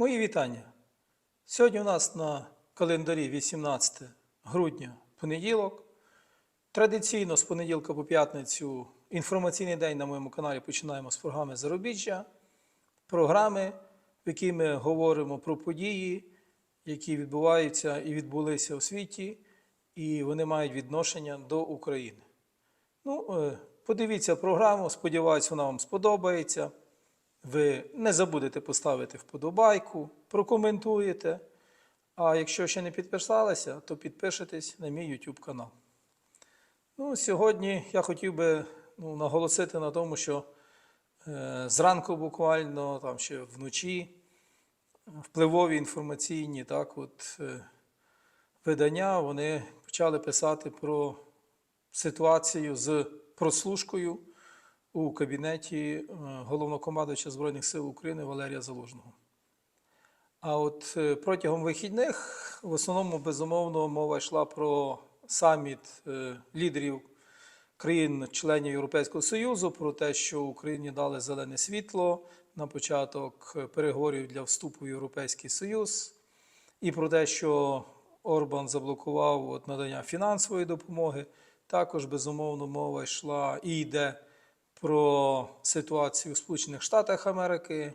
Мої вітання. Сьогодні у нас на календарі 18 грудня понеділок. Традиційно з понеділка по п'ятницю інформаційний день на моєму каналі починаємо з програми Зарубіжжя, програми, в якій ми говоримо про події, які відбуваються і відбулися у світі, і вони мають відношення до України. Ну, е, подивіться програму, сподіваюся, вона вам сподобається. Ви не забудете поставити вподобайку, прокоментуєте. А якщо ще не підписалися, то підпишитесь на мій YouTube канал. Ну, сьогодні я хотів би ну, наголосити на тому, що е, зранку буквально, там ще вночі, впливові інформаційні так, от, е, видання вони почали писати про ситуацію з прослушкою у кабінеті е, головнокомандуюча Збройних сил України Валерія Залужного. А от е, протягом вихідних в основному безумовно мова йшла про саміт е, лідерів країн-членів Європейського Союзу, про те, що Україні дали зелене світло на початок переговорів для вступу в Європейський Союз, і про те, що Орбан заблокував от надання фінансової допомоги. Також безумовно мова йшла і йде про ситуацію в Сполучених Штатах Америки,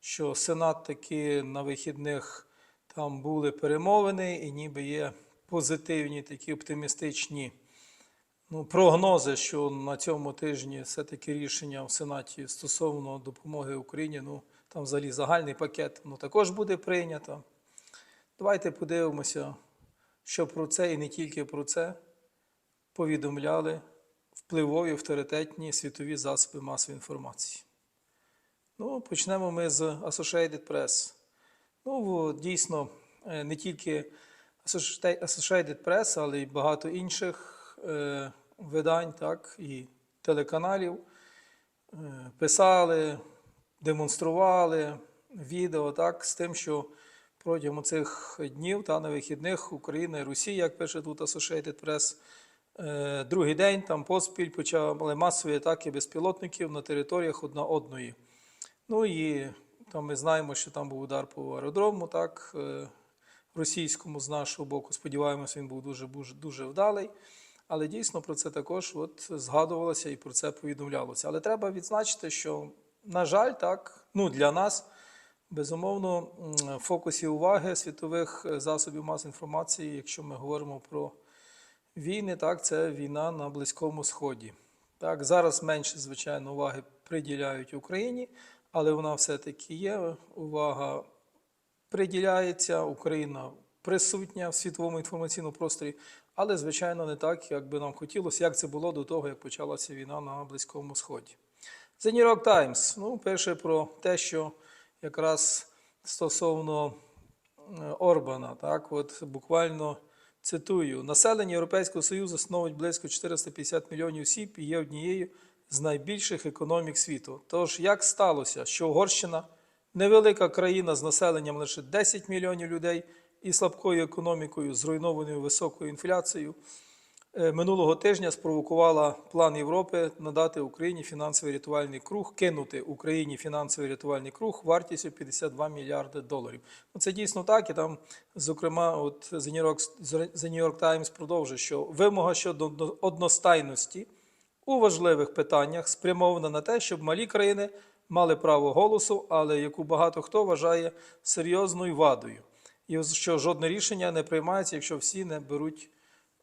що Сенат таки на вихідних там були перемовини, і ніби є позитивні такі оптимістичні ну, прогнози, що на цьому тижні все-таки рішення в Сенаті стосовно допомоги Україні, ну там взагалі загальний пакет ну, також буде прийнято. Давайте подивимося, що про це і не тільки про це повідомляли впливові авторитетні світові засоби масової інформації. Ну, почнемо ми з Associated Press. Ну, дійсно, е, не тільки Associated Press, але й багато інших е, видань, так, і телеканалів е, писали, демонстрували відео так, з тим, що протягом цих днів та на вихідних Україна і Росія, як пише тут Associated Press, Другий день там поспіль почали масові атаки безпілотників на територіях одна одної. Ну і там ми знаємо, що там був удар по аеродрому, так, е, російському з нашого боку. Сподіваємося, він був дуже, дуже, дуже вдалий. Але дійсно про це також от згадувалося і про це повідомлялося. Але треба відзначити, що, на жаль, так, ну, для нас, безумовно, в фокусі уваги світових е, засобів масової інформації, якщо ми говоримо про війни, так, це війна на Близькому Сході. Так, зараз менше, звичайно, уваги приділяють Україні, але вона все-таки є. Увага приділяється, Україна присутня в світовому інформаційному просторі, але, звичайно, не так, як би нам хотілося, як це було до того, як почалася війна на Близькому Сході. The New York Times ну, пише про те, що якраз стосовно е, Орбана, так, от буквально цитую: населення Європейського Союзу становить близько 450 мільйонів осіб і є однією з найбільших економік світу. Тож, як сталося, що Угорщина невелика країна з населенням лише 10 мільйонів людей і слабкою економікою, зруйнованою високою інфляцією, минулого тижня спровокувала план Європи надати Україні фінансовий рятувальний круг, кинути Україні фінансовий рятувальний круг вартістю 52 мільярди доларів. Ну, це дійсно так, і там, зокрема, от The New York Times продовжує, що вимога щодо одностайності у важливих питаннях спрямована на те, щоб малі країни мали право голосу, але яку багато хто вважає серйозною вадою, і що жодне рішення не приймається, якщо всі не беруть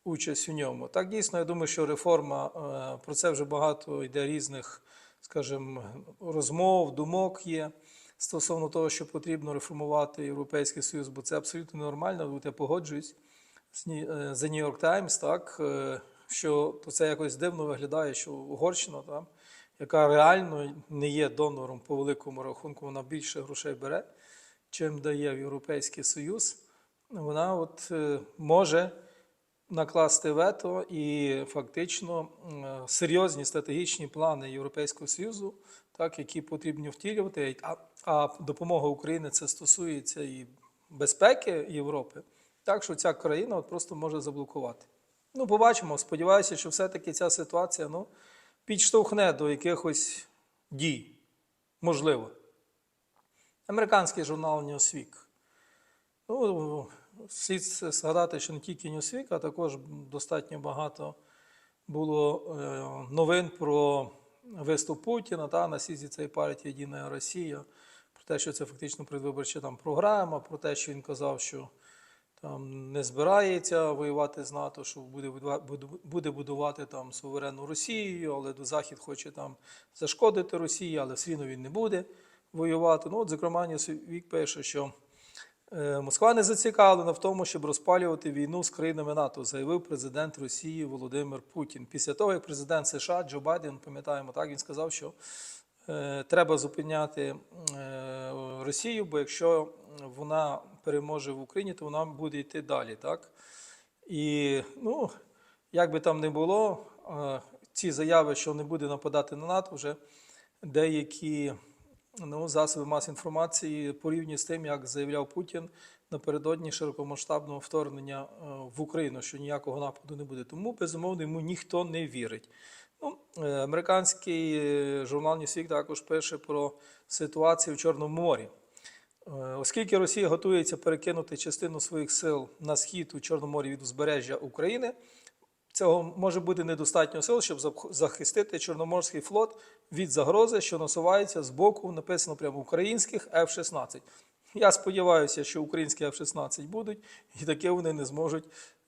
участь у ньому. Так дійсно, я думаю, що реформа е, про це вже багато йде різних, скажімо, розмов, думок є стосовно того, що потрібно реформувати Європейський Союз, бо це абсолютно нормально, я погоджуюсь е, The New York Times, так, е, що то це якось дивно виглядає, що Угорщина, там, яка реально не є донором по великому рахунку, вона більше грошей бере, чим дає Європейський Союз, вона от може накласти вето і фактично серйозні стратегічні плани Європейського Союзу, так, які потрібно втілювати. А, а допомога України це стосується і безпеки Європи. Так що ця країна от просто може заблокувати. Ну, побачимо. Сподіваюся, що все-таки ця ситуація ну, підштовхне до якихось дій. Можливо. Американський журнал Newsweek. Ну, слід згадати, що не тільки Newsweek, а також достатньо багато було е, новин про виступ Путіна та на сізі цієї партії Єдина Росія, про те, що це фактично предвиборча там програма, про те, що він казав, що там не збирається воювати з НАТО, що буде буде будувати там суверенну Росію, але Захід хоче там зашкодити Росії, але все рівно він не буде воювати. Ну, от, зокрема, Ньюсвік пише, що Москва не зацікавлена в тому, щоб розпалювати війну з країнами НАТО, заявив президент Росії Володимир Путін. Після того, як президент США Джо Байден, пам'ятаємо, так він сказав, що е, треба зупиняти е, Росію, бо якщо вона переможе в Україні, то вона буде йти далі. Так? І ну, як би там не було, е, ці заяви, що не буде нападати на НАТО, вже деякі ну, засоби масової інформації порівнюють з тим, як заявляв Путін напередодні широкомасштабного вторгнення е, в Україну, що ніякого нападу не буде. Тому, безумовно, йому ніхто не вірить. Ну, е, американський е, журнал Newsweek також пише про ситуацію в Чорному морі. Оскільки Росія готується перекинути частину своїх сил на схід у Чорному морі від узбережжя України, цього може бути недостатньо сил, щоб захистити Чорноморський флот від загрози, що насувається з боку, написано прямо українських F-16. Я сподіваюся, що українські F-16 будуть, і таке вони не зможуть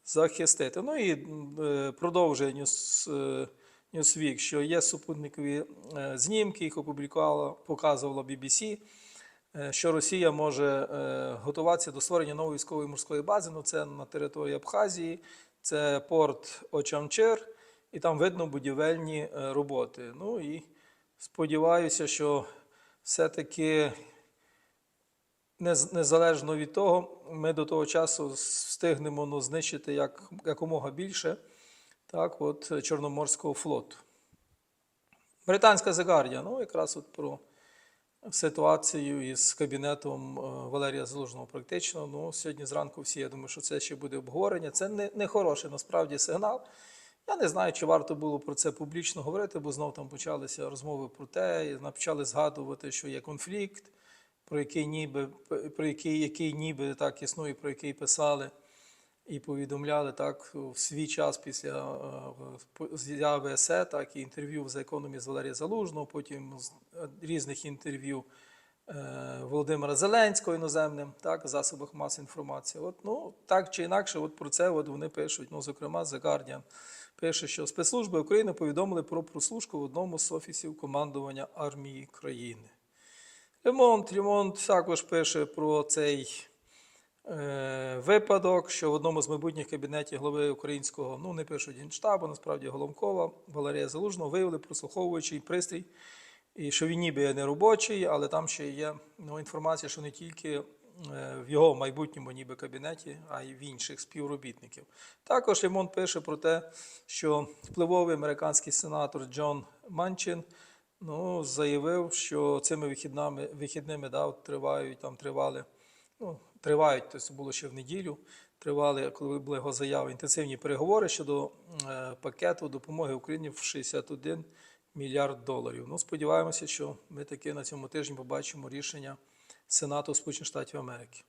захистити. Ну і е, продовжує е, Newsweek, що є супутникові е, знімки, їх опублікувала, показувала BBC, що Росія може готуватися до створення нової військової морської бази. Ну, це на території Абхазії, це порт Очамчир, і там видно будівельні е, роботи. Ну і сподіваюся, що все-таки незалежно від того, ми до того часу встигнемо ну, знищити як, якомога більше так, от, Чорноморського флоту. Британська Guardian, ну якраз от про ситуацію із кабінетом е, Валерія Залужного практично. Ну, сьогодні зранку всі, я думаю, що це ще буде обговорення. Це не, не хороший насправді сигнал. Я не знаю, чи варто було про це публічно говорити, бо знов там почалися розмови про те, і почали згадувати, що є конфлікт, про який ніби, про який, який ніби так існує, про який писали і повідомляли так в свій час після е, з'яви ЕСЕ, так і інтерв'ю в The з Валерія Залужного, потім з е, різних інтерв'ю е, Володимира Зеленського іноземним, так, в засобах масової інформації. От, ну, так чи інакше, от про це от вони пишуть. Ну, зокрема, The Guardian пише, що спецслужби України повідомили про прослушку в одному з офісів командування армії країни. Лемонт, Лемонт також пише про цей випадок, що в одному з майбутніх кабінетів голови українського, ну не пишуть Генштабу, насправді Головкова, Валерія Залужного, виявили прослуховуючий пристрій, і що він ніби не робочий, але там ще є ну, інформація, що не тільки е, в його майбутньому ніби кабінеті, а й в інших співробітників. Також Лемон пише про те, що впливовий американський сенатор Джон Манчин ну, заявив, що цими вихідними, вихідними да, тривають, там тривали, ну, тривають, тобто було ще в неділю, тривали, коли були його заяви, інтенсивні переговори щодо е, пакету допомоги Україні в 61 мільярд доларів. Ну, сподіваємося, що ми таки на цьому тижні побачимо рішення Сенату Сполучених Штатів Америки.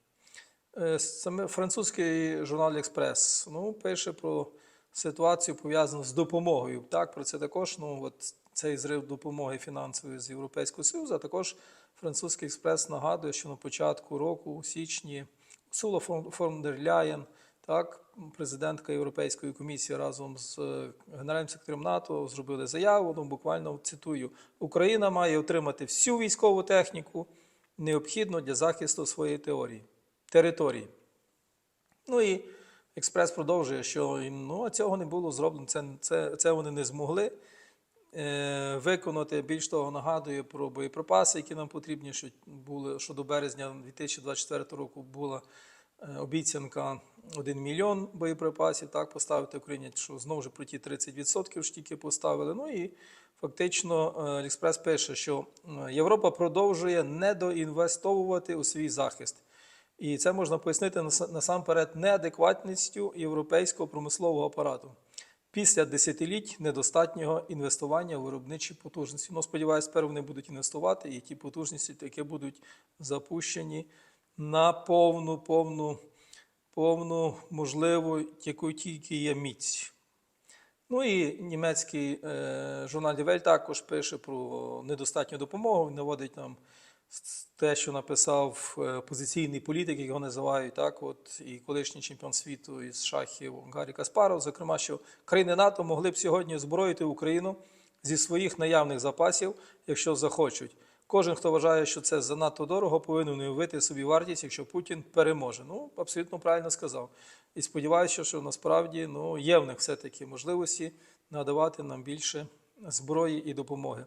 Е, Саме французький журнал Експрес ну, пише про ситуацію пов'язану з допомогою. Так, про це також ну, от цей зрив допомоги фінансової з Європейського Союзу, а також французький експрес нагадує, що на початку року, у січні, Сула фон дер Ляєн, так, президентка Європейської комісії разом з е, генеральним секретарем НАТО зробили заяву. Ну, буквально цитую: Україна має отримати всю військову техніку, необхідну для захисту своєї теорії, території. Ну і експрес продовжує, що ну, цього не було зроблено, це, це, це вони не змогли е, виконати. Більш того, нагадує про боєприпаси, які нам потрібні, що, були, що до березня 2024 року була е, обіцянка 1 мільйон боєприпасів, так, поставити Україні, що знову ж про ті 30% ж тільки поставили. Ну і фактично е, Експрес пише, що е, Європа продовжує недоінвестовувати у свій захист. І це можна пояснити насамперед неадекватністю європейського промислового апарату. після десятиліть недостатнього інвестування в виробничі потужності. Ну, сподіваюся, тепер вони будуть інвестувати, і ті потужності таки будуть запущені на повну, повну, повну можливу, яку тільки є міць. Ну і німецький е, журнал Welt також пише про недостатню допомогу. Наводить нам те, що написав е, опозиційний політик, як його називають, так, от, і колишній чемпіон світу із шахів Гаррі Каспаров, зокрема, що країни НАТО могли б сьогодні зброїти Україну зі своїх наявних запасів, якщо захочуть. Кожен, хто вважає, що це занадто дорого, повинен уявити собі вартість, якщо Путін переможе. Ну, абсолютно правильно сказав. І сподіваюся, що насправді ну, є в них все-таки можливості надавати нам більше зброї і допомоги.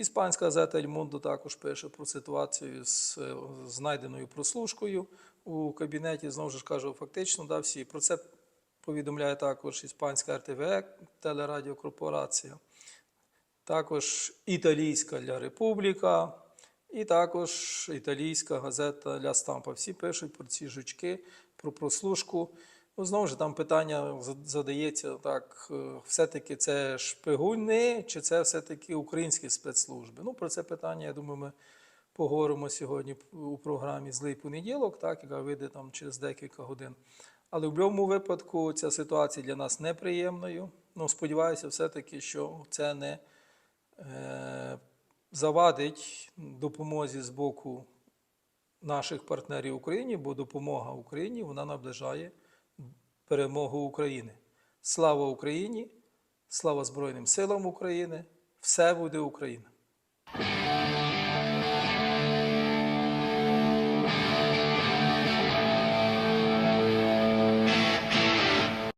Іспанська газета «Ель Мундо» також пише про ситуацію з е, знайденою прослушкою у кабінеті. Знову ж кажу, фактично, да, всі про це повідомляє також іспанська РТВЕ, телерадіокорпорація, також італійська «Ля Републіка», і також італійська газета «Ля Стампа». Всі пишуть про ці жучки, про прослушку. Ну, знову ж там питання задається так: е, все-таки це шпигуни, чи це все-таки українські спецслужби? Ну, про це питання, я думаю, ми поговоримо сьогодні у програмі Злий понеділок, так, яка вийде там через декілька годин. Але в будь-якому випадку ця ситуація для нас неприємною. Ну, сподіваюся, все-таки, що це не е, завадить допомозі з боку наших партнерів Україні, бо допомога Україні вона наближає перемогу України. Слава Україні! Слава Збройним силам України! Все буде Україна!